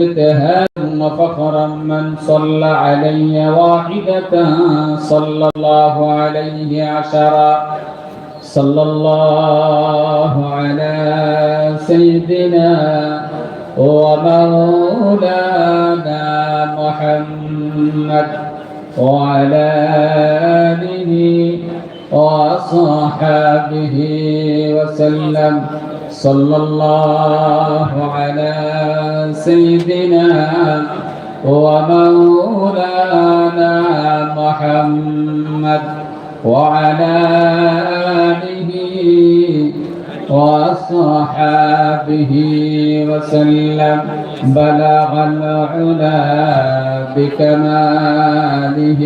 ابتهاجا وفخرا من صلى علي واحدة صلى الله عليه عشرا. صلى الله على سيدنا ومولانا محمد وعلى آله وصحبه وسلم. صلى الله على سيدنا ومولانا محمد وعلى آله وصحابه وسلم. بلغ العلا بكماله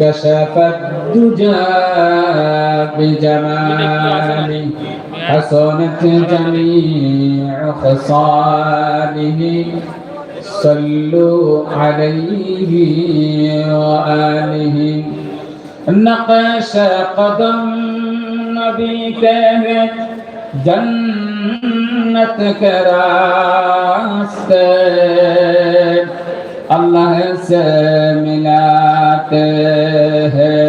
كشف الدجى بجماله. حسنت جميع خصاله صلوا عليه وآله. نقش قدم جنت کے راستے اللہ سے ملاتے ہیں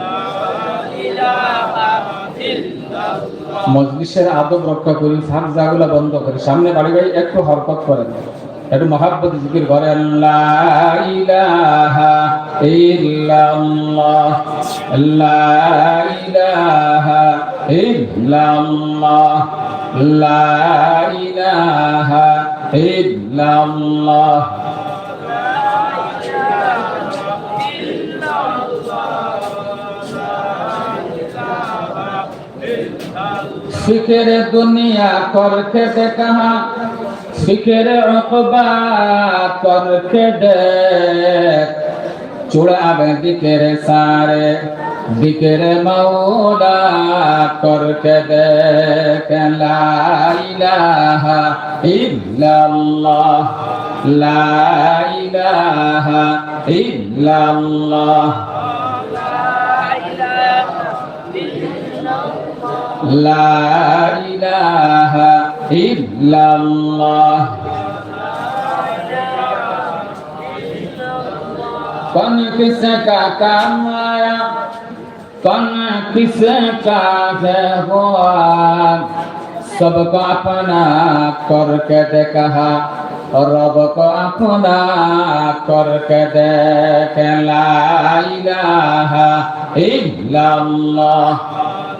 মজলিসের আদব রক্ষা করি ফাঁক জাগুলা বন্ধ করি। সামনে বাড়ি বাড়ি একটু হরকত করেন। একটু মহাব্বত জিকির করেন, লা ইলাহা ইল্লাল্লাহ, লা ইলাহা ইল্লাল্লাহ, লা ইলাহা ইল্লাল্লাহ ফিকের দুনিয়া করকে কাহা ফিকের অকবা করকে চুড়াবে দিকের সারে, দিকের মৌলা করকে দেখলা ইলাহা ইল্লাল্লাহ, লা ইল্লাল্লাহ। লা ইলাহা ইল্লাল্লাহ कौन किसका कमाया कौन किसका है सबको अपना करके देखा रब को अपना करके देख ला इलाहा इल्लल्लाह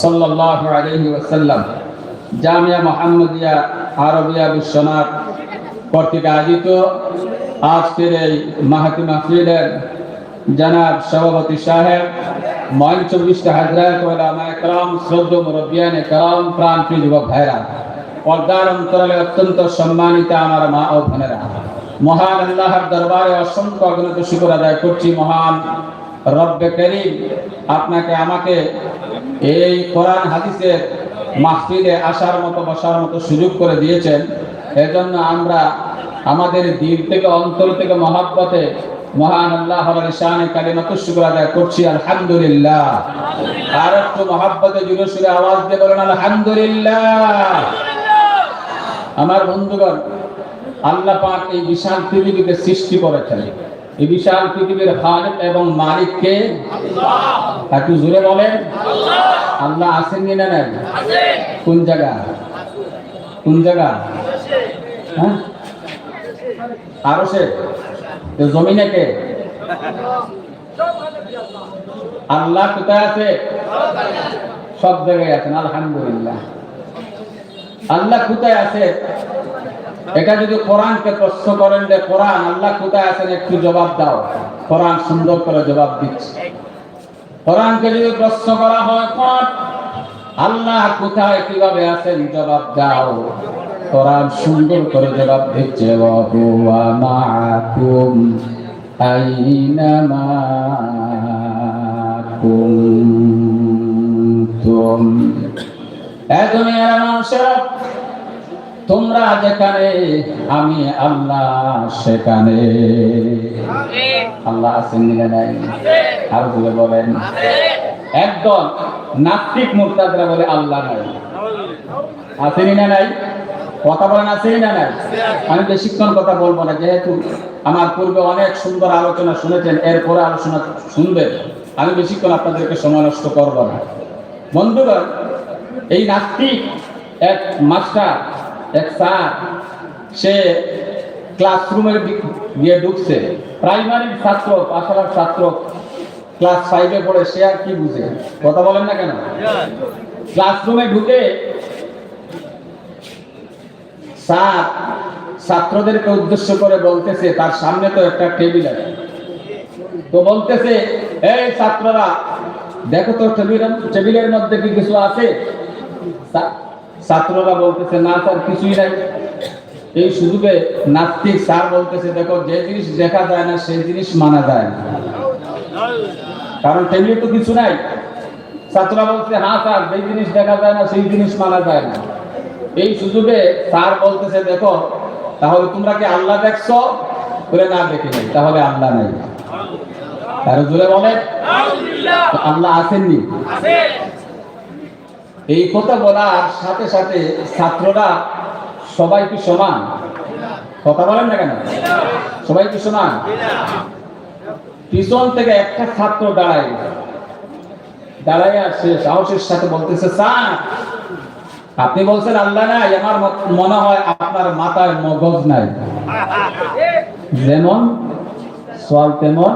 সাল্লাল্লাহু আলাইহি ওয়াসাল্লাম। জামিয়া মোহাম্মদিয়া আরবিয়া বিশ্বনাথ পত্রিকা আয়োজিত আজকের এই মাহাতি মাহফিলের জনাব সভাপতি সাহেব মঞ্চ বিশিষ্ট হাজরা ওলামা একরাম, শ্রদ্ধ মুরব্বিয়ান একরাম প্রাণ যুবক ভাইরা, পর্দার অন্তরালে অত্যন্ত সম্মানিত আমার মা ও বোনেরা, মহান আল্লাহর দরবারে অসংখ্য অগ্রত শুকর আদায় করছি, মহান রব্বে করিম, আপনাকে, আমাকে এই কোরআন হাদিসের মাহফিলে আসার মতো, বসার মতো সুযোগ করে দিয়েছেন। এজন্য আমরা আমাদের দিল থেকে, অন্তর থেকে মহাব্বতে মহান আল্লাহ কালিমাত শুকর আদায় করছি, আলহামদুলিল্লাহ। আর একটু মহাব্বতে আওয়াজ দিয়ে বলেন, আলহামদুলিল্লাহ। আমার বন্ধুগণ, আল্লাহ পাক এই বিশাল পৃথিবীকে সৃষ্টি করেছেন। এই বিশাল পৃথিবীর খালিক এবং মালিককে একটু জোরে বলেন। আল্লাহ। আছেন কিনা নেন কোন জায়গা? কোন জায়গা? হ্যাঁ? আরও সে? জমিনে কে? আল্লাহ কোথায় আছে? সব জায়গায় আছেন আলহামদুলিল্লাহ। আল্লাহ কোথায় আছে? এটা যদি কোরআনকে প্রশ্ন করেন যে, কোরআন, আল্লাহ কোথায় আছেন? একটু জবাব দাও। কোরআন সুন্দর করে জবাব দিচ্ছে। কোরআনকে যদি প্রশ্ন করা হয়, কোন? আল্লাহ কোথায়, কীভাবে আছেন? জবাব দাও। কোরআন সুন্দর করে জবাব দিচ্ছে মানুষেরা তোমরা যেখানে, আমি আল্লাহ সেখানে। আল্লাহ আছেন নাই। আর বলে বলেন। একদম নাস্তিক মুরতাদরা বলে, আল্লাহ নাই। আসেনি না নাই? কথা বলেন আসেনি না নাই? আমি বেশিক্ষণ কথা বলব না, যেহেতু আমার পূর্বে অনেক সুন্দর আলোচনা শুনেছেন, এরপরে আলোচনা শুনবেন। আমি বেশিক্ষণ আপনাদেরকে সময় নষ্ট করব না। বন্ধুগণ, এই নাস্তিক এক মাস্টার এক স্যার, সে ক্লাসরুমে গিয়ে ঢুকছে। প্রাইমারির ছাত্র পাশালার ছাত্র ক্লাস ফাইভে পড়ে, সে আর কি বুঝে? কথা বলেন না কেন? ক্লাসরুমে ঢুকে স্যার ছাত্রদেরকে উদ্দেশ্য করে বলতেছে, তার সামনে তো একটা টেবিল আছে। তো বলতেছে, এই ছাত্ররা, দেখো তো টেবিলের মধ্যে কি কিছু আছে? ছাত্ররা বলতেছে না স্যার কিছুই নাই। এই সুযোগে নাস্তিক স্যার বলতেছে দেখো যে জিনিস দেখা যায় না সেই জিনিস মানা যায় না। কারণ টেবিলে তো কিছু নাই। ছাত্ররা বলছে হ্যাঁ স্যার যে জিনিস দেখা যায় না সেই জিনিস মানা যায় না। এই সুযোগে স্যার বলতেছে দেখো তাহলে তোমরা কি আল্লাহ দেখছ? করে না দেখে নাই তাহলে আল্লাহ নাই। তারা জুড়ে বলে আল্লাহ আসেননি এই কথা বলার সাথে সাথে ছাত্ররা সবাই কি সমান? কথা বলেন না কেন? সবাই কি সমান? পিছন থেকে একটা ছাত্র দাঁড়ায়। সাহসের সাথে বলতেছে, স্যার, আপনি বলছেন আল্লাহ নাই, আমার মনে হয় আপনার মাথায় মগজ নাই। যেমন সোয়াল তেমন।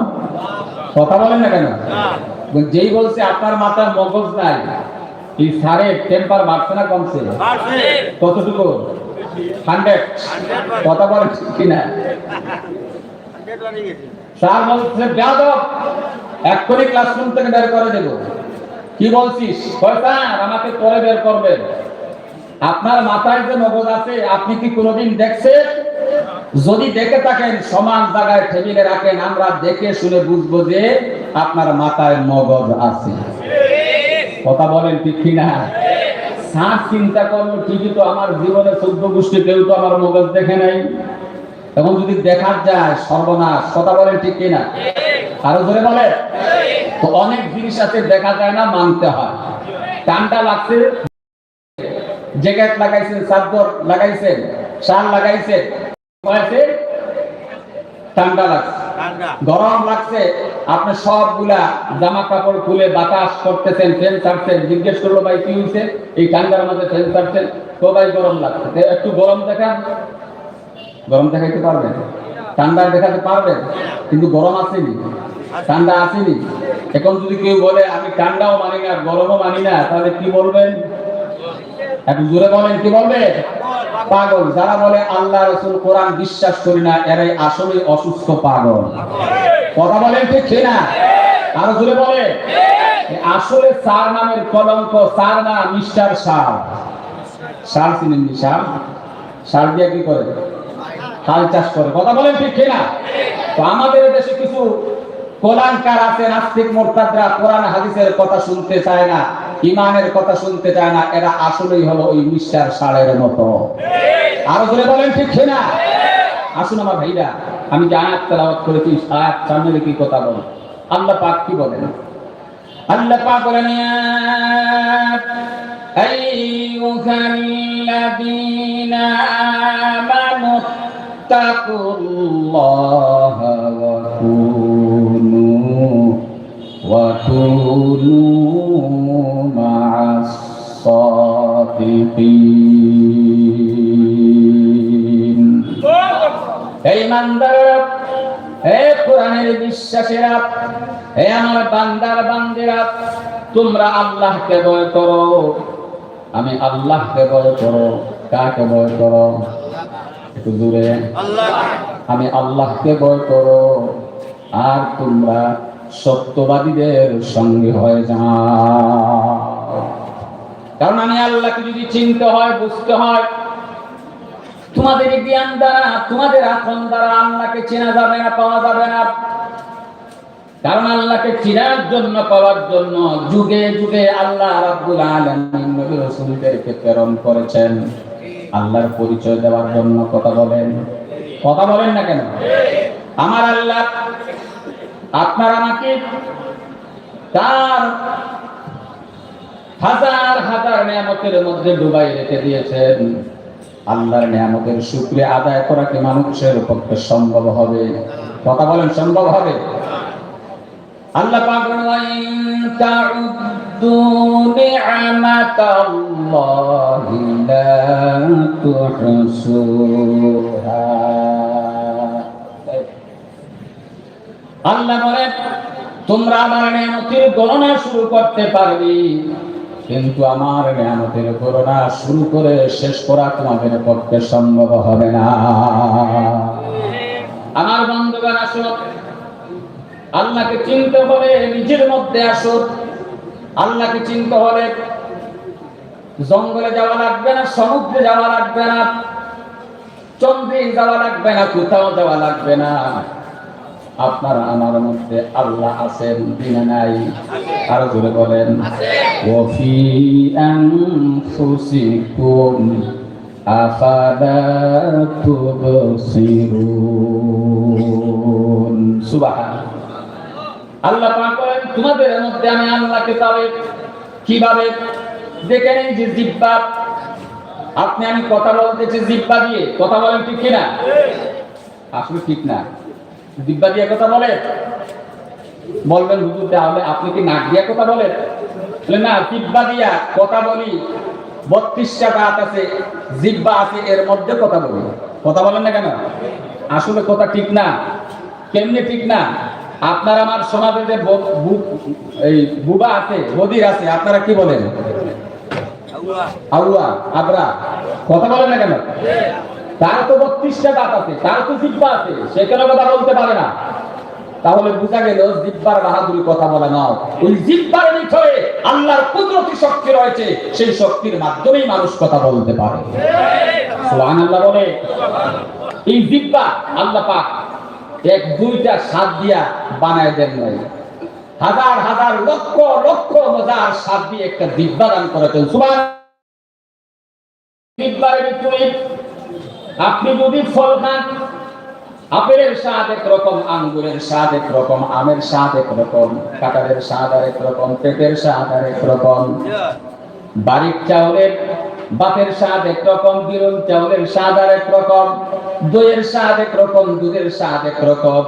কথা বলেন না কেন? যেই বলছে, আপনার মাথায় মগজ নাই। এই টেম্পার বাড়ছে না কমছে? কতটুকু? হান্ড্রেড কথা বলেন কিনা? স্যার বলছে এক্ষুনি ক্লাসরুম থেকে বের করে দেব। কি বলছিস? স্যার আমাকে পরে বের করবেন। আপনার মাথায় যে মগজ আছে আপনি কি কোনোদিন দেখছেন? যদি দেখে থাকেন সমান জায়গায় টেবিলে রাখেন আমরা দেখে শুনে বুঝব যে আপনার মাথায় মগজ আছে। কথা বলেন ঠিক কিনা? স্যার চিন্তা করল ঠিকই তো আমার জীবনে চোদ্দ গোষ্ঠী, কেউ তো আমার মগজ দেখে নাই। এখন যদি দেখা যায়, সর্বনাশ, কথা বলেন ঠিক কিনা? আরও ধরে বলে তো অনেক জিনিস আছে, দেখা যায় না, মানতে হয়। টানটা লাগছে? জ্যাকেট লাগাইছেন, চাদর লাগাইছেন, শাল লাগাইছেন ঠান্ডা লাগছে। গরম লাগছে, আপনি সবগুলা জামা কাপড় খুলে বাতাস করতেছেন, ফ্যান ছাড়ছেন, জিজ্ঞেস করল, ভাই, কি হয়েছে এই ঠান্ডার মধ্যে ফ্যান ছাড়ছেন, তো ভাই, গরম লাগছে। একটু গরম দেখান। গরম দেখাইতে পারবেন? ঠান্ডা দেখাতে পারবেন? কিন্তু গরম আসেনি। ঠান্ডা আসেনি। এখন যদি কেউ বলে, আমি ঠান্ডাও মানি না, গরমও মানি না, তাহলে কি বলবেন? একটু জোরে বলেন, কি বলবে পাগল। যারা বলে আল্লাহ রসুল কোরআন বিশ্বাস করি না, এরাই আসলে অসুস্থ পাগল। কথা বলেন ঠিক কি না আরও জোরে বলে আসলে সার নামের কলঙ্ক সার না মিস্টার সার সার চিনেননি সার সার দিয়ে কি করে? হাল চাষ করে। কথা বলেন ঠিক কি না তো আমাদের দেশে কিছু কোলাঙ্কার আছে, নাস্তিক মোরতাদরা কোরআন, হাদিসের কথা শুনতে চায় না। ইমানের কথা শুনতে চায় না, এরা আসলেই হলো ওই মিস্টার সারের মতো। আরও জোরে বলেন, ঠিক না আসুন আমার ভাইরা, আমি যে আয়াত তেলাওয়াত করেছি আয়াত সামনে কি কথা বল আল্লাহ পাক কি বলেন? আল্লাহ পাক বলেন ওয়া কুনু, ওয়া সাদিকিন এই ইমানদারেরা হে কোরআনের বিশ্বাসীরা হে আমার বান্দার বান্দিরা তোমরা আল্লাহকে ভয় করো। আমি আল্লাহকে ভয় করো। কাকে ভয় করো? একটু দূরে। আমি আল্লাহকে ভয় করো। আর তোমরা সত্যবাদীদের সঙ্গে হয়ে যাও। কারণ আমি আল্লাহকে যদি চিনতে হয়, বুঝতে হয়, তোমাদের জ্ঞান দ্বারা, তোমাদের দ্বারা আল্লাহকে চেনা যাবে না, পাওয়া যাবে না। কারণ আল্লাহকে চিনার জন্য, পাওয়ার জন্য যুগে যুগে আল্লাহ নবী প্রেরণ করেছেন। আল্লাহর পরিচয় দেওয়ার জন্য কথা বলেন। কথা বলেন না কেন? আমার আল্লাহ, আপনার আমাকে তার হাজার হাজার নিয়ামতের মধ্যে ডুবাই রেখে দিয়েছেন। আল্লাহর নিয়ামতের শুক্রিয়া আদায় করা কি মানুষের পক্ষে সম্ভব হবে? কথা বলেন, সম্ভব হবে? আল্লাহ পাক। আল্লাহ বলেন, তোমরা আমার নিয়ামতের গণনা শুরু করতে পারবে। কিন্তু আমার নিয়ামতের গণনা শুরু করে শেষ করা তোমাদের পক্ষে সম্ভব হবে না। আমার বন্ধুগণ আসুন আল্লাহকে চিনতে হলে নিজের মধ্যে আসুন আল্লাহকে চিনতে হলে জঙ্গলে যাওয়া লাগবে না, সমুদ্রে যাওয়া লাগবে না, চন্দ্রে যাওয়া লাগবে না, কোথাও যাওয়া লাগবে না। আপনার আমার মধ্যে আল্লাহ আছেন দিনে নাই। আরও জোরে বলেন ওফি আনফুসিকুম আফালা তুবসিরুন? সুবহান। আল্লাহ পাক বলেন তোমাদের মধ্যে আমি আল্লাহকে পাবে কীভাবে? দেখে নেই যে জিব্বা। আপনি আমি কথা বলতেছি জিব্বা দিয়ে। কথা বলেন ঠিক কিনা? আসলে ঠিক না। দিব্যা দিয়ে কথা বলে? বলবেন হুজুর তাহলে আপনি কি নাক দিয়া কথা বলেন? বলে, না জিব্বা দিয়া কথা বলি। বত্রিশটা দাঁত আছে জিব্বা আছে এর মধ্যে কথা বলি। কথা বলেন না কেন? আসলে কথা ঠিক না। কেমনি ঠিক না? আপনার আমার সমাজে যে এই বুবা আছে বদির আছে আপনারা কি বলেন? আউয়া আবরা। কথা বলেন না কেন? তার তো বত্রিশটা দাঁত আছে, তার তো জিব্বা আছে, সে কেন কথা বলতে পারে না? তাহলে বোঝা গেল জিব্বার বাহাদুরি কথা বলে নাও ওই জিব্বার ভিতরে আল্লাহর কুদরতি শক্তি রয়েছে, সেই শক্তির মাধ্যমেই মানুষ কথা বলতে পারে। সুবহানাল্লাহ বলে, এই জিব্বা আল্লাহ পাক এক, দুইটা সাত দিয়া বানায় দেন নাই। হাজার হাজার, লক্ষ লক্ষ মজার সাত দিয়ে একটা জিব্বা দান করেছেন সুবহান জিব্বার ভিতরে আপনি যদি ফল খান, আপেলের স্বাদ একরকম, আঙ্গুরের স্বাদ একরকম, আমের স্বাদ একরকম, কাঁঠালের স্বাদ আর একরকম পেঁপের স্বাদ আর একরকম বারিক চাউলের বাপের স্বাদ একরকম, বিরল চাউলের স্বাদ আর একরকম দইয়ের স্বাদ একরকম, দুধের স্বাদ একরকম,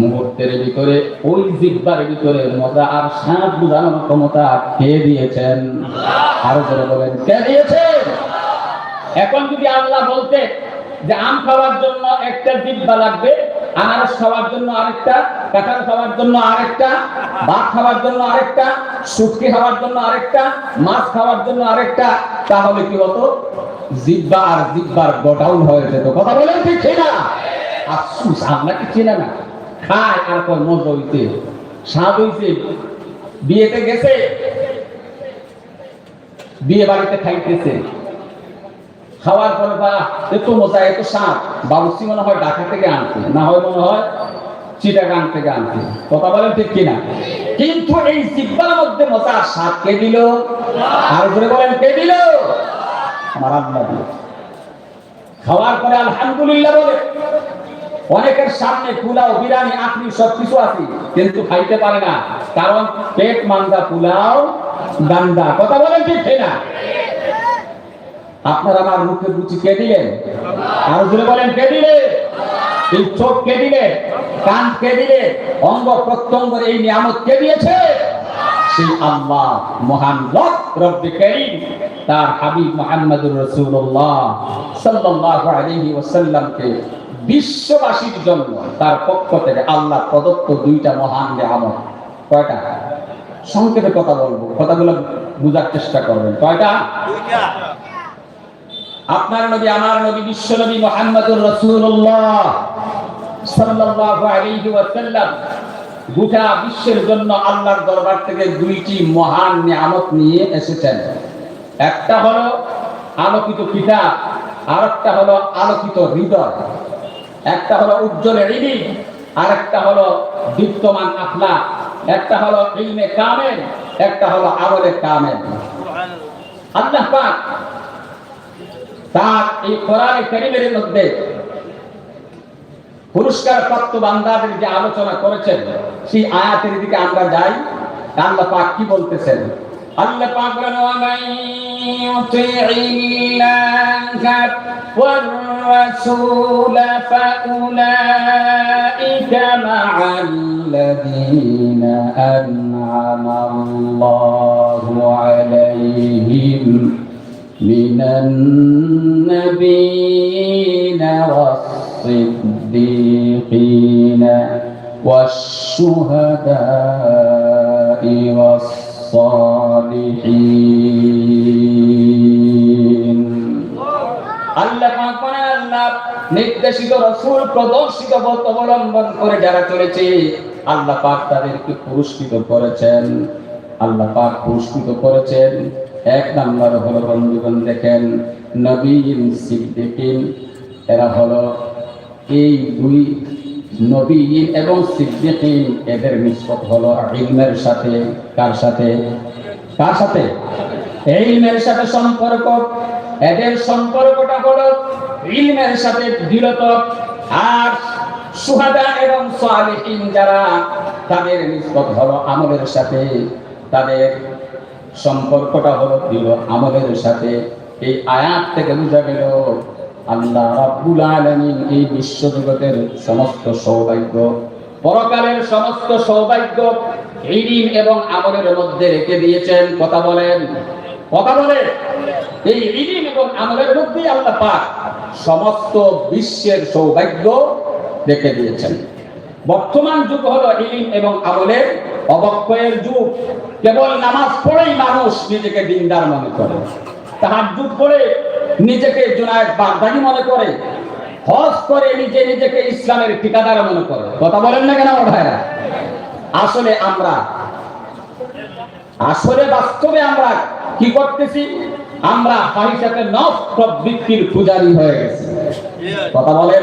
মুহূর্তের ভিতরে, ওই জিব্বার ভিতরে মজা আর স্বাদ বুঝানোর ক্ষমতা কে দিয়েছেন? আরও বলেন, কে দিয়েছেন? এখন যদি আল্লাহ বলতে যে আম খাওয়ার জন্য একটা জিব্বা লাগবে, আনারস খাওয়ার জন্য আরেকটা, কাঁঠাল খাওয়ার জন্য আরেকটা, ভাত খাওয়ার জন্য আরেকটা, শুটকি খাওয়ার জন্য আরেকটা, মাছ খাওয়ার জন্য আরেকটা, তাহলে কি হতো জিব্বা আর জিব্বার গোডাউন হয়ে যেত। কথা বলেন ঠিক না আফসুস আপনাকে চেনে না? খায় আর কয়, মজা হইতে স্বাদ হইতে বিয়েতে গেছে? বিয়ে বাড়িতে খাইতেছে। খাওয়ার পরে বা এত মজা এত স্বাদ। বাবুসি মনে হয় ঢাকা থেকে আনছে, না হয় মনে হয় থেকে কথা বলেন ঠিক কিনা? কিন্তু এই জিব্বার মধ্যে মজা কে দিল? আর বলেন, কে দিল? আমার দিল। খাওয়ার পরে আলহামদুলিল্লাহ বলে, অনেকের সামনে পোলাও, বিরিয়ানি আপনি সব কিছু আছে, কিন্তু খাইতে পারে না। কারণ পেট মান্দা পোলাও, গান্দা। কথা বলেন ঠিক না আপনার আমার মুখে রুচি কে দিলেন? আর জুড়ে বলেন, কে দিলে? এই চোখ কে দিলে? কান কে দিলে? অঙ্গ প্রত্যঙ্গের এই নিয়ামত কে দিয়েছে? সেই আল্লাহ মহান রব, রব্বি করিম, তার হাবিব মোহাম্মদুর রসুল্লাহ সাল্লাল্লাহু আলাইহি ওয়াসাল্লামকে বিশ্ববাসীর জন্য তার পক্ষ থেকে আল্লাহ প্রদত্ত দুইটা মহান নিয়ামত। কয়টা? সংক্ষেপে কথা বলব, কথাগুলো বোঝার চেষ্টা করবেন। কয়টা? আপনার নবী, আমার নবী, বিশ্ব নবী মোহাম্মদুর রসুল্লাহ সাল্লাল্লাহু আলাইহি ওয়াসাল্লাম গোটা বিশ্বের জন্য আল্লাহর দরবার থেকে দুইটি মহান নিয়ামত নিয়ে এসেছেন। একটা হলো আলোকিত কিতাব আর একটা হলো আলোকিত হৃদয়। একটা হলো উজ্জ্বল হৃদি আর একটা হলো দীপ্তমান আখলা একটা হলো ইলমে কামেল, একটা হলো আমলে কামেল। আল্লাহ পাক তার এই কোরআনে কারিমের মধ্যে পুরস্কার প্রাপ্ত বান্দাদের যে আলোচনা করেছেন, সেই আয়াতের দিকে আমরা যাই। আল্লাহ পাক কি বলতেছেন? আল্লাহ পাক বলেন ওয়ামান ইউতি'িল্লাহা ওয়ার রাসূল ফাউলাইকা মা'আল্লাযীনা আন'আমা আল্লাহু আলাইহিম من النبيين والصديقين والشهداء والصالحين আল্লাহ পাক বলেন, আল্লাহ নির্দেশিত রসুল প্রদর্শিত পথ অবলম্বন করে যারা চলেছে আল্লাহ পাক তাদেরকে পুরস্কৃত করেছেন আল্লাহ পাক পুরস্কৃত করেছেন এক নাম্বার হলো বন্ধুগণ দেখেন নবীন সিদ্দিকিন এরা হলো এই দুই নবীন এবং সিদ্দিকিন এদের নিষ্পত হলো ইলমের সাথে, কার সাথে? কার সাথে? ইলমের সাথে সম্পর্ক। এদের সম্পর্কটা হলো ইলমের সাথে দৃঢ়ত আর সুহাদা এবং সালিহিন যারা, তাদের নিষ্পত হলো আমলের সাথে। তাদের সম্পর্কটা হলো দৃঢ় আমলের সাথে। এই আয়াত থেকে বোঝা গেল, আল্লাহ রাব্বুল আলামিন এই বিশ্ব জগতের সমস্ত সৌভাগ্য, পরকালের সমস্ত সৌভাগ্য ইলম এবং আমলের মধ্যে রেখে দিয়েছেন। কথা বলেন কথা বলেন। এই ইলম এবং আমলের মধ্যেই আল্লাহ পাক সমস্ত বিশ্বের সৌভাগ্য রেখে দিয়েছেন। বর্তমান যুগ হলো ইলিম এবং আমলের অবক্ষয়ের যুগ। কেবল নামাজ পড়েই মানুষ নিজেকে দিনদার মনে করে। তাহার যুগ করে নিজেকে জোনায়েত বাগদাদি মনে করে। হজ করে নিজে নিজেকে ইসলামের ঠিকাদার মনে করে। কথা বলেন না কেন ভাইরা? আসলে আমরা আসলে বাস্তবে আমরা কি করতেছি? আমরা ফাহিসাতে নফ প্রবৃত্তির পূজারি হয়ে গেছি। কথা বলেন?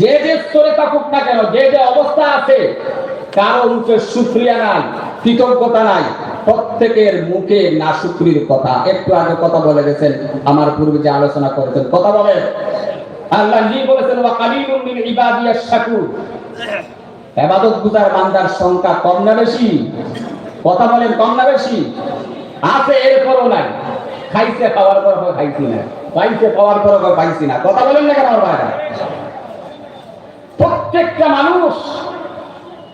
যে যে স্তরে থাকুক না কেন, যে যে অবস্থা আছে কারও মুখে সুক্রিয়া নাই, কৃতজ্ঞতা নাই। প্রত্যেকের মুখে না সুক্রির কথা। একটু আগে কথা বলে গেছেন, আমার পূর্বে যে আলোচনা করেছেন। কথা বলেন। আল্লাহ বলেছেন শাকুর গুজার বান্দার সংখ্যা কম না বেশি? কথা বলেন, কম না বেশি? আছে, এরপরও নাই। খাইছে, খাওয়ার পর খাইছি না। পাইছে, খাওয়ার পর পর পাইছি না। কথা বলেন না কেন আমার ভাইরা? প্রত্যেকটা মানুষ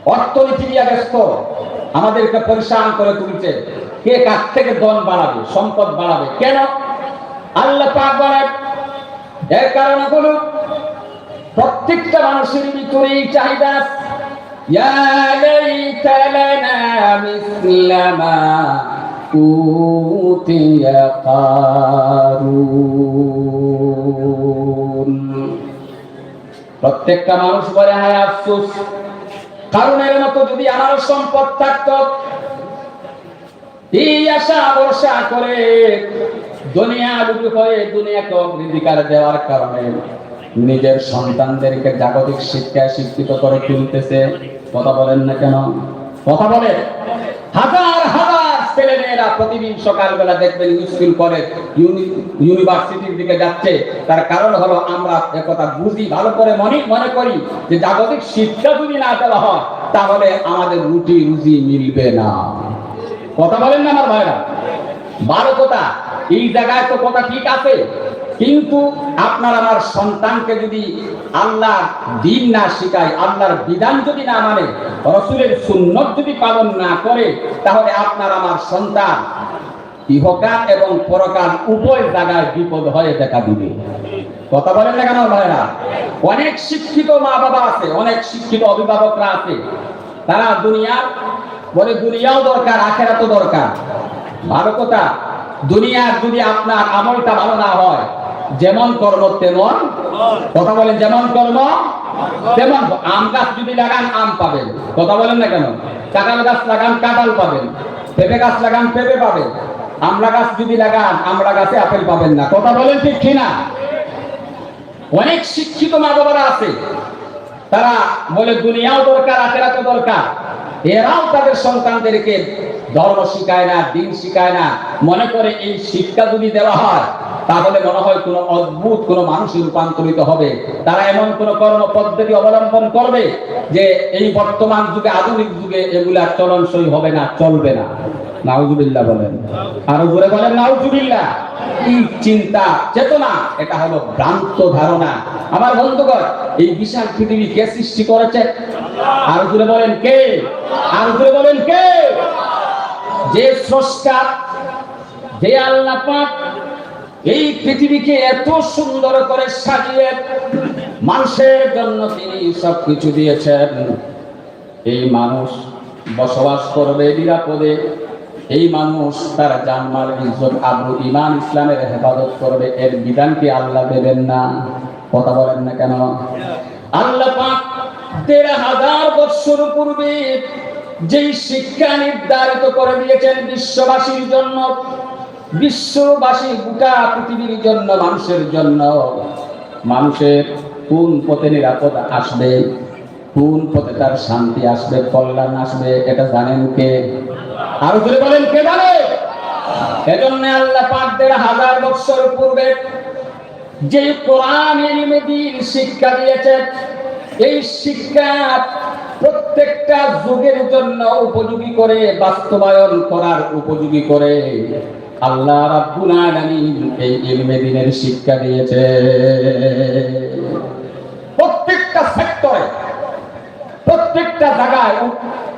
অর্থনীতি নিয়ে ব্যস্ত। আমাদেরকে পরিশ্রাম করে তুলছে। কে কাছ থেকে দন বাড়াবে, সম্পদ বাড়াবে? কেন? আল্লাহ পাক বলেন, এর কারণ হলো প্রত্যেকটা মানুষের ভিতরে এই চাহিদা প্রত্যেকটা মানুষ বলে, হায় আফসোস। কারণের মতো যদি আমার সম্পদ থাকত, এই আশা করে দুনিয়া হয়ে দুনিয়াকে অগ্রাধিকার দেওয়ার কারণে নিজের সন্তানদেরকে জাগতিক শিক্ষায় শিক্ষিত করে তুলতেছে। কথা বলেন না কেন? কথা বলে হাজার হাজার মেয়েরা প্রতিদিন সকালবেলা দেখবেন স্কুল কলেজ ইউনিভার্সিটির দিকে যাচ্ছে। তার কারণ হলো আমরা একথা বুঝি, ভালো করে মনে মনে করি যে জাগতিক শিক্ষা যদি না দেওয়া হয়, তাহলে আমাদের রুটি রুজি মিলবে না। কথা বলেন না আমার ভাইরা? ভালো কথা। এই জায়গায় তো কথা ঠিক আছে। কিন্তু আপনার আমার সন্তানকে যদি আল্লাহ দিন না শিখায়, আল্লাহর বিধান যদি না মানে রসুলের সুন্নত যদি পালন না করে, তাহলে আপনার আমার সন্তান ইহকাল এবং পরকাল উভয় জায়গায় বিপদ হয়ে দেখা দিবে। কথা বলেন না কেন ভাইরা অনেক শিক্ষিত মা বাবা আছে, অনেক শিক্ষিত অভিভাবকরা আছে। তারা দুনিয়া বলে দুনিয়াও দরকার আখেরা তো দরকার। ভালো কথা, দুনিয়ার যদি আপনার আমলটা ভালো না হয় যেমন কর্ম তেমন কথা বলেন যেমন কর্ম তেমন আম গাছ যদি লাগান আম পাবেন। কথা বলেন না কেন? কাঁঠাল গাছ লাগান কাঁঠাল পাবেন। পেঁপে গাছ লাগান পেঁপে পাবেন। আমরা গাছ যদি লাগান আমরা গাছে আপেল পাবেন না। কথা বলেন ঠিক কিনা? অনেক শিক্ষিত মা বাবারা আছে। তারা বলে, দুনিয়াও দরকার আখেরাতে দরকার। এরাও তাদের সন্তানদেরকে ধর্ম শিখায় না, দিন শিখায় না। মনে করে এই শিক্ষা যদি দেওয়া হয়, তাহলে মনে হয় কোনো অদ্ভুত, কোনো মানুষই রূপান্তরিত হবে। তারা এমন কোন কর্ম পদ্ধতি অবলম্বন করবে যে, এই বর্তমান যুগে, আধুনিক যুগে এগুলা চলনসই হবে না, চলবে না। নাউজুবিল্লাহ বলেন। আরও জোরে বলেন, নাউজুবিল্লাহ। কি চিন্তা, চেতনা, এটা হলো ভ্রান্ত ধারণা। আমার বন্ধুগণ, এই বিশাল পৃথিবী কে সৃষ্টি করেছে? আরও জোরে বলেন, কে? আরও জোরে বলেন, কে? যে স্রষ্টা, যে আল্লাহ পাক এই পৃথিবীকে এত সুন্দর করে সাজিয়ে মানুষের জন্য তিনি সবকিছু দিয়েছেন। এই মানুষ বসবাস করবে নিরাপদে। এই মানুষ তার জানমাল ইজ্জত আবু ইমান ইসলামের হেফাজত করবে, এর বিধান কি আল্লাহ দেবেন না। কথা বলেন না কেন? আল্লাহ পাক হাজার বৎসর পূর্বে যেই শিক্ষা নির্ধারিত করে দিয়েছেন বিশ্ববাসীর জন্য, বিশ্ববাসী গোটা পৃথিবীর জন্য, মানুষের জন্য, মানুষের কোন পথে নিরাপদ আসবে, কোন পথে তার শান্তি আসবে, কল্যাণ আসবে, এটা জানেন কে? আরও করে বলেন, কে জানে? এজন্য আল্লাহ পাক দেড় হাজার বছর পূর্বে যে কোরআন ইলমে শিক্ষা দিয়েছে, এই শিক্ষা প্রত্যেকটা যুগের জন্য উপযোগী করে, বাস্তবায়ন করার উপযোগী করে। আল্লাহ রাব্বুল আলামিন এই ইলমে দিনের শিক্ষা দিয়েছে। প্রত্যেকটা সেক্টরে, প্রত্যেকটা জায়গায়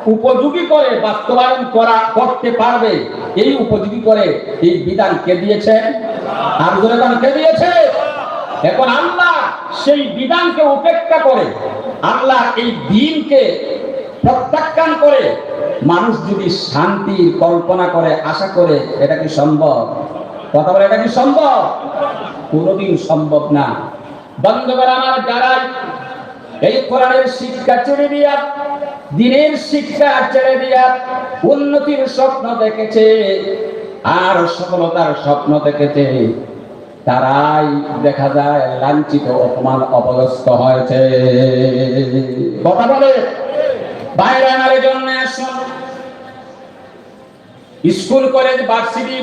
উপযোগী করে বাস্তবায়ন করা, করতে পারবে। এই উপযোগী করে এই বিধান কে দিয়েছে? আর জোরে কে দিয়েছে? এখন আল্লাহ সেই বিধানকে উপেক্ষা করে, আল্লাহ এই দিনকে প্রত্যাখ্যান করে, মানুষ যদি শান্তির কল্পনা করে, আশা করে, এটা কি সম্ভব? কথা বলে, এটা কি সম্ভব? কোনোদিন সম্ভব না। বন্ধুগণ আমার যারা এই কোরআনের শিক্ষা ছেড়ে দিয়া দিনের শিক্ষা ছেড়ে দিয়া উন্নতির স্বপ্ন দেখেছে আর সফলতার স্বপ্ন দেখেছে। তারাই দেখা যায় লাঞ্ছিত, অপমান, অপদস্থ হয়েছে। কথা বলে? বাইরে আমার জন্য স্কুল, কলেজ, ভার্সিটি,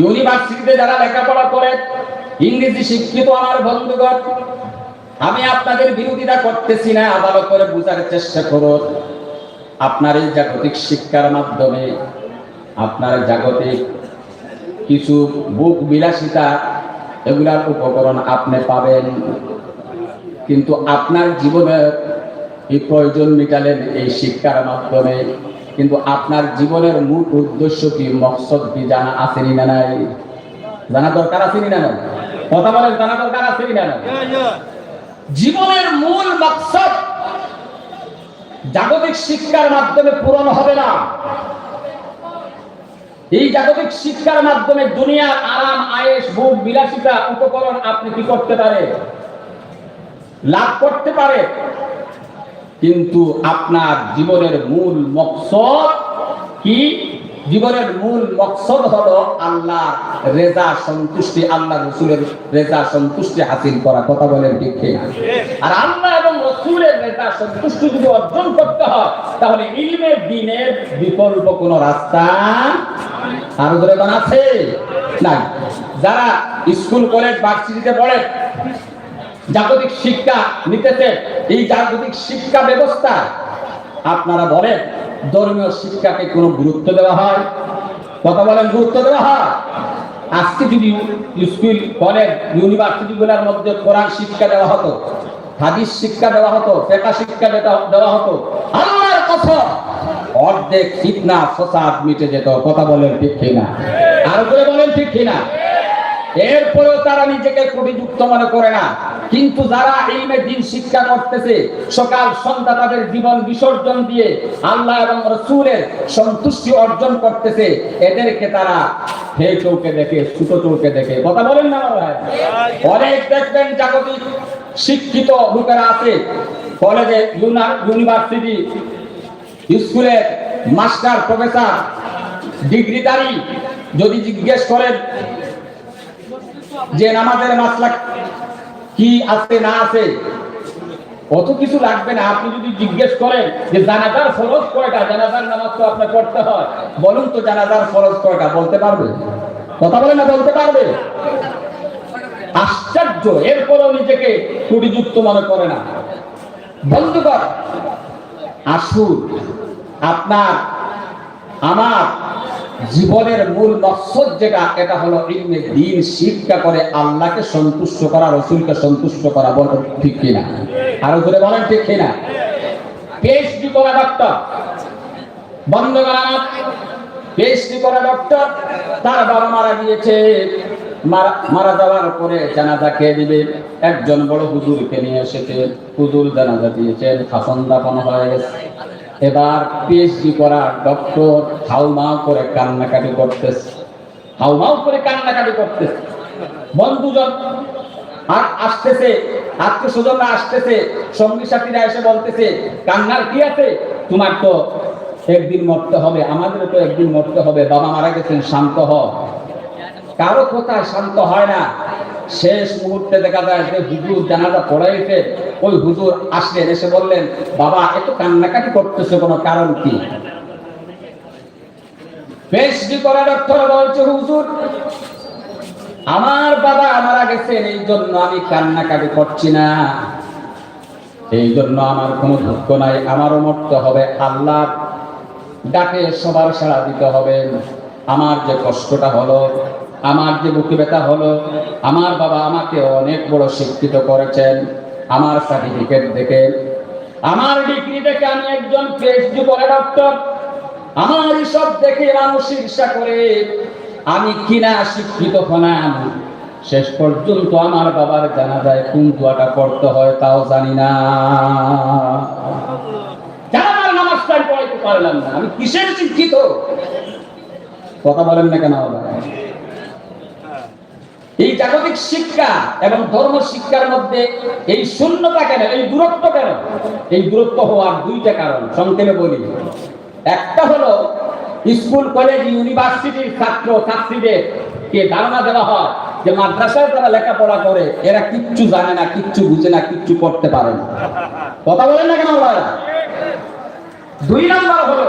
ইউনিভার্সিটিতে যারা লেখাপড়া করে, ইংরেজি শিক্ষিত আমার বন্ধুগণ আমি আপনাদের বিরোধিতা করতেছি না, আদালত করে বোঝার চেষ্টা করুন। আপনার এই জাগতিক শিক্ষার মাধ্যমে আপনার জাগতিক কিছু বুক বিলাসিতা, এগুলার উপকরণ আপনি পাবেন। কিন্তু আপনার জীবনের এই প্রয়োজন মিটালেন এই শিক্ষার মাধ্যমে। কিন্তু আপনার জীবনের মূল উদ্দেশ্য কি, মকসদ কি, জানা আসেনি না নাই? জানা দরকার আসেনি না নাই? কথা বলেন, জানা দরকার আসেনি না নাই? জীবনের মূল মকসদ জাগতিক শিক্ষার মাধ্যমে পূরণ হবে না। এই জাগতিক শিক্ষার মাধ্যমে দুনিয়ার আরাম আয়েস ভোগ, বিলাসিতা উপকরণ আপনি কি করতে পারে? লাভ করতে পারে। কিন্তু আপনার জীবনের মূল মকসদ কি? জীবনের মূল মকসদ হলো আল্লাহ রেজা সন্তুষ্টি, আল্লাহ রসুলের রেজা সন্তুষ্টি হাসিল করা। কথা বলেন ঠিক আর আল্লাহ এবং রসুলের রেজা সন্তুষ্টি যদি অর্জন করতে হয়, তাহলে ইলমের দিনের বিকল্প কোনো রাস্তা আরও ধরে আছে? নাই। যারা স্কুল, কলেজ, ভার্সিটিতে পড়ে, জাগতিক শিক্ষা নিতেছে, এই জাগতিক শিক্ষা ব্যবস্থা আপনারা বলেন, ধর্মীয় শিক্ষাকে কোনো গুরুত্ব দেওয়া হয়? কথা বলেন, গুরুত্ব দেওয়া হয়? আজকে যদি স্কুল কলেজ ইউনিভার্সিটি গুলোর মধ্যে কোরআন শিক্ষা দেওয়া হতো, হাদিস শিক্ষা দেওয়া হতো পেটা শিক্ষা দেওয়া- হতো, আল্লাহর কথা অর্ধেক ফিতনা ফসাদ মিটে যেত। কথা বলেন ঠিক না আর করে বলেন ঠিক কিনা? এরপরেও তারা নিজেকে কোটিযুক্ত মনে করে না। কিন্তু যারা ইলমে দিন শিক্ষা করতেছে, সকাল, সন্ধ্যা তাদের জীবন বিসর্জন দিয়ে আল্লাহ এবং রসুলের সন্তুষ্টি অর্জন করতেছে, এদেরকে তারা হে চৌকে দেখে, ছোট চৌকে দেখে। কথা বলেন না অনেক দেখবেন জাগতিক শিক্ষিত লোকেরা আছে, কলেজে ইউনিভার্সিটি, স্কুলের মাস্টার, প্রফেসর ডিগ্রিদারি যদি জিজ্ঞেস করেন যে, নামাজের মাসলা কি আছে, না আছে? অত কিছু লাগবে না? আপনি যদি জিজ্ঞেস করেন যে জানাজার ফরজ কয়টা? জানাজার নামাজ তো আপনার পড়তে হয়। বলুন তো জানাজার ফরজ কয়টা? বলতে পারবে? কথা বলে না, বলতে পারবে? আশ্চর্য! এরপরেও নিজেকে ত্রুটিযুক্ত মনে করে না। বন্ধুগণ, আসুন। আপনার, আমার জীবনের মূল মকসদ যেটা, এটা হলো ইলমে দিন শিক্ষা করে আল্লাহকে সন্তুষ্ট করা, রসুলকে সন্তুষ্ট করা বল ঠিক কিনা? আরও জোরে বলেন ঠিক কিনা? পিএইচডি করা ডক্টর বন্ধ করা পিএইচডি করা ডক্টর তার বাবা মারা গিয়েছে। মারা যাওয়ার পরে জানাজা কে দিবে একজন বড় হুজুরকে নিয়ে এসেছে। হুজুর জানাজা দিয়েছেন। খাসন দাফন হয়ে গেছে। এবার পিএইচডি করা ডক্টর হাউমাউ করে কান্নাকাটি করতেছে। হাউমাউ করে কান্নাকাটি করতেছে। বন্ধুজন আর আসতেছে আত্মীয় স্বজনরা আসতেছে, সঙ্গী সাথীরা এসে বলতেছে, কান্নার কি আছে? তোমার তো একদিন মরতে হবে আমাদের তো একদিন মরতে হবে, বাবা মারা গেছেন, শান্ত হ। কারও কোথায় শান্ত হয় না। শেষ মুহূর্তে দেখা যায় যে হুজুর জানাজা পড়াইছে ওই হুজুর আসলেন, এসে বললেন, বাবা, এত কান্নাকাটি করতেছে কোনো কারণ কি? করা বলছে, হুজুর, আমার বাবা মারা গেছেন, এই জন্য আমি কান্নাকাটি করছি না। এই জন্য আমার কোনো দুঃখ নাই, আমারও মরতে হবে। আল্লাহ ডাকে সবার সাড়া দিতে হবে। আমার যে কষ্টটা হলো, আমার যে বুকে ব্যথা হলো, আমার বাবা আমাকে অনেক বড় শিক্ষিত করেছেন। আমার সার্টিফিকেট দেখে, আমার ডিগ্রি দেখে আমি একজন পিএইচডি করে ডক্টর আমার সব দেখে মানুষ ঈর্ষা করে, আমি কিনা শিক্ষিত হলাম। শেষ পর্যন্ত আমার বাবার জানা যায় কোন দোয়াটা পড়তে হয় তাও জানি না। না, আমি কিসের শিক্ষিত? কথা বলেন না কেন? এই জাগতিক শিক্ষা এবং ধর্ম শিক্ষার মধ্যে এই শূন্যতা কেন, এই দূরত্ব কেন? এই দূরত্ব হওয়ার দুইটা কারণ, সংক্ষেপে বলি। একটা হলো, স্কুল, কলেজ, ইউনিভার্সিটির ছাত্র, ছাত্রীদের কে ধারণা দেওয়া হয় যে মাদ্রাসায় তারা লেখাপড়া করে, এরা কিচ্ছু জানে না, কিচ্ছু বুঝে না, কিচ্ছু করতে পারে না। কথা বলেন না কেন? দুই নাম্বার হলো